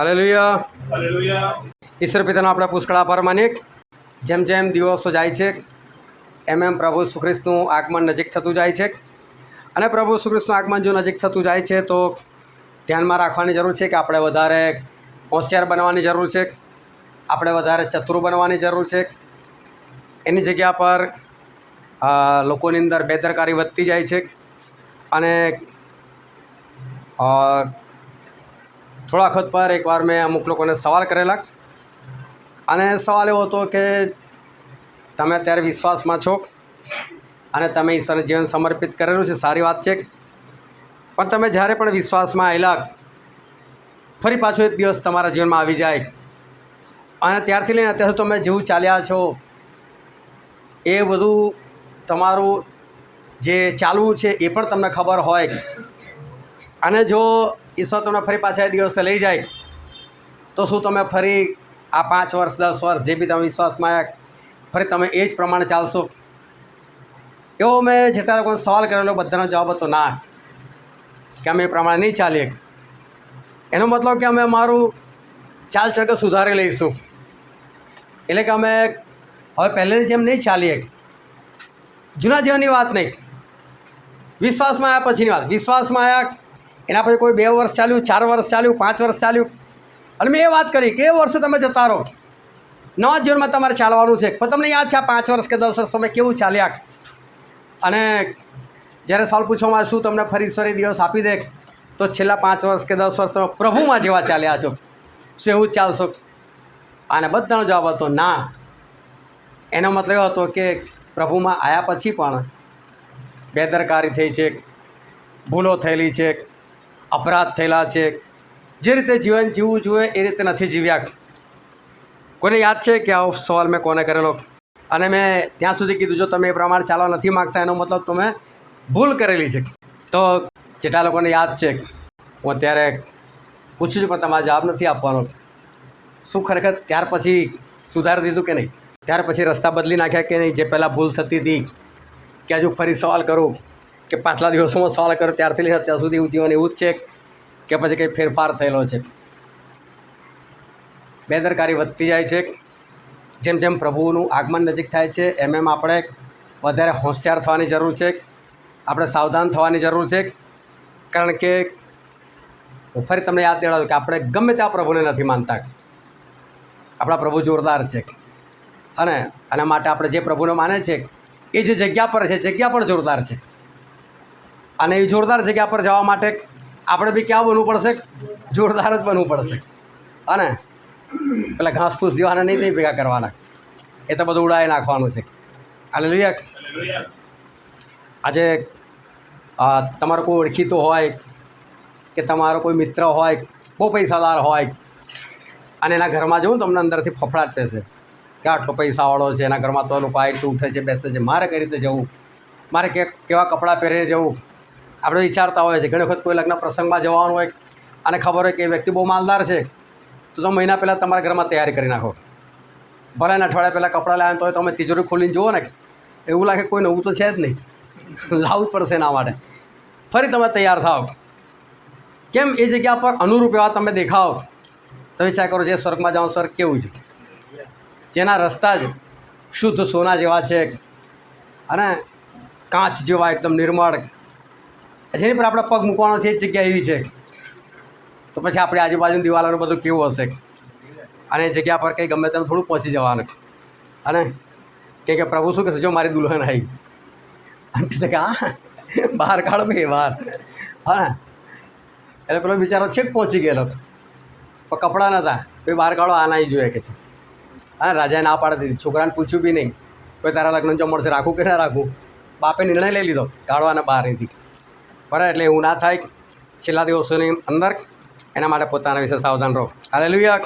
Hallelujah. Hallelujah. ઈશ્વર પિતાનો આપણે પુષ્કળ આભાર માનીએ. જેમ જેમ દિવસો જાય છે એમ એમ પ્રભુ સુખ્રિસ્તનું આગમન નજીક થતું જાય છે. અને પ્રભુ સુખ્રિસ્તનું આગમન જો નજીક થતું જાય છે તો ધ્યાનમાં રાખવાની જરૂર છે કે આપણે વધારે હોશિયાર બનવાની જરૂર છે આપણે વધારે ચતુર બનવાની જરૂર છે. એની જગ્યા પર લોકોની અંદર બેદરકારી વધતી જાય છે. અને થોડા વખત પર એકવાર મેં અમુક લોકોને સવાલ કરેલા. અને સવાલ એવો હતો કે તમે અત્યારે વિશ્વાસમાં છો? અને તમે ઈશ્વરને જીવન સમર્પિત કરેલું છે? સારી વાત છે પણ તમે જ્યારે પણ વિશ્વાસમાં આવેલા, ફરી પાછો એક દિવસ તમારા જીવનમાં આવી જાય. અને ત્યારથી લઈને અત્યારે તમે જેવું ચાલ્યા છો, એ બધું તમારું જે ચાલવું છે એ પણ તમને ખબર હોય. અને જો ઈશ્વર તમને ફરી પાછા એ દિવસે લઈ જાય. તો શું તમે ફરી આ પાંચ વર્ષ, દસ વર્ષ જે બી તમે વિશ્વાસમાં ફરી તમે એ જ પ્રમાણે ચાલશો? એવો મેં જેટલા લોકોને સવાલ કરેલો, બધાનો જવાબ હતો, ના. કે અમે એ પ્રમાણે નહીં ચાલીએ. એનો મતલબ કે અમે અમારું ચાલ સુધારી લઈશું. એટલે કે અમે હવે પહેલેની જેમ નહીં ચાલીએ. જૂના જીવનની વાત નહીં. વિશ્વાસમાં આવ્યા પછીની વાત. વિશ્વાસમાં આવ્યા એના પછી કોઈ બે વર્ષ ચાલ્યું, ચાર વર્ષ ચાલ્યું, પાંચ વર્ષ ચાલ્યું. અને મેં એ વાત કરી કે એ વર્ષે તમે જતા રહો. નવા જીવનમાં તમારે ચાલવાનું છે. પણ તમને યાદ છે આ પાંચ વર્ષ કે દસ વર્ષ તમે કેવું ચાલ્યા? અને જ્યારે સવાલ પૂછવામાં શું તમને ફરી ઈશ્વરે દિવસ આપી દે? તો છેલ્લા પાંચ વર્ષ કે દસ વર્ષ તમે પ્રભુમાં જેવા ચાલ્યા છો. શું એવું ચાલશો? અને બધાનો જવાબ હતો, ના. એનો મતલબ એવો હતો કે પ્રભુમાં આવ્યા પછી પણ બેદરકારી થઈ છે, ભૂલો થયેલી છે. અપરાધ થયેલા છે. જે રીતે જીવન જીવવું જોઈએ એ રીતે નથી જીવ્યા. કોને યાદ છે કે આવો સવાલ મેં કોને કરેલો? અને મેં ત્યાં સુધી કીધું, જો તમે એ પ્રમાણે ચાલવા નથી માગતા, એનો મતલબ તમે ભૂલ કરેલી છે. તો જેટલા લોકોને યાદ છે, હું અત્યારે પૂછું છું, પણ તમારે જવાબ નથી આપવાનો. શું ખરેખર ત્યાર પછી સુધારી દીધું કે નહીં? ત્યાર પછી રસ્તા બદલી નાખ્યા કે નહીં? જે પહેલાં ભૂલ થતી હતી, કે હજુ ફરી સવાલ કરું? કે પાછલા દિવસોમાં સવાલ કર્યો, ત્યારથી લઈને અત્યાર સુધી જીવન એવું જ છે કે પછી કંઈ ફેરફાર થયેલો છે. બેદરકારી વધતી જાય છે જેમ જેમ પ્રભુનું આગમન નજીક થાય છે, એમ એમ આપણે વધારે હોશિયાર થવાની જરૂર છે આપણે સાવધાન થવાની જરૂર છે કારણ કે હું ફરી તમને યાદ દેવડાવું કે આપણે ગમે ત્યાં પ્રભુને નથી માનતા આપણા પ્રભુ જોરદાર છે અને આના માટે આપણે જે પ્રભુને માને છે એ જે જગ્યા પર છે, જગ્યા પણ જોરદાર છે અને એ જોરદાર જગ્યા પર જવા માટે આપણે બી ક્યાં બનવું પડશે? જોરદાર જ બનવું પડશે. અને પેલા ઘાસફૂસ દેવાના નહીં થઈ ભેગા કરવાના. એ તો બધું ઉડાવી નાખવાનું છે. અને લુયક આજે તમારો કોઈ ઓળખીતો હોય કે તમારો કોઈ મિત્ર હોય, બહુ પૈસાદાર હોય, અને એના ઘરમાં જવું તમને અંદરથી ફફડાટ થશે કે આટલો પૈસાવાળો છે, એના ઘરમાં તો લોકો આઈટું ઉઠે છે, બેસે છે. મારે કઈ રીતે જવું? મારે કે, કેવા કપડાં પહેરીને જવું? આપણે વિચારતા હોય છે. ઘણી વખત કોઈ લગ્ન પ્રસંગમાં જવાનું હોય અને ખબર હોય કે એ વ્યક્તિ બહુ માલદાર છે, તો તમે મહિના પહેલાં તમારા ઘરમાં તૈયારી કરી નાખો. ભલે ને અઠવાડિયા પહેલાં કપડાં લાવ્યા તો તમે તિજોરી ખોલીને જુઓ ને, એવું લાગે કોઈ નવું તો છે જ નહીં. લાવવું જ પડશે એના માટે. ફરી તમે તૈયાર થાઓ. કેમ એ જગ્યા પર અનુરૂપ એવા તમે દેખાઓ. તો વિચાર કરો જે સ્વર્ગમાં જાઓ, સ્વર્ગ કેવું છે? જેના રસ્તા જ શુદ્ધ સોના જેવા છે. અને કાચ જેવા એકદમ નિર્મળ જેની પર આપણે પગ મૂકવાનો છે એ જગ્યા એવી છે. તો પછી આપણી આજુબાજુની દિવાલોનું બધું કેવું હશે? અને એ જગ્યા પર કંઈ ગમે તેમ થોડું પહોંચી જવાનું. અને કે કે પ્રભુ શું કહેશે? જો મારી દુલ્હન આવી. અને કે, હા, બહાર કાઢો ભાઈ, બહાર. હા. એટલે પેલો બિચારો છેક પહોંચી ગયેલો. પણ કપડાં નહોતા. ભાઈ, બહાર કાઢો આ નહીં જોઈએ કે હા, રાજાએ ના પાડી દીધી. છોકરાને પૂછ્યું બી નહીં. કોઈ તારા લગ્ન જો મળશે, રાખું કે ના રાખું? બાપે નિર્ણય લઈ લીધો. કાઢવાના બહાર અહીંથી બરાબર એટલે એવું ના થાય. છેલ્લા દિવસોની અંદર એના માટે પોતાના વિશે સાવધાન રહો. હાલે હાલેલુયા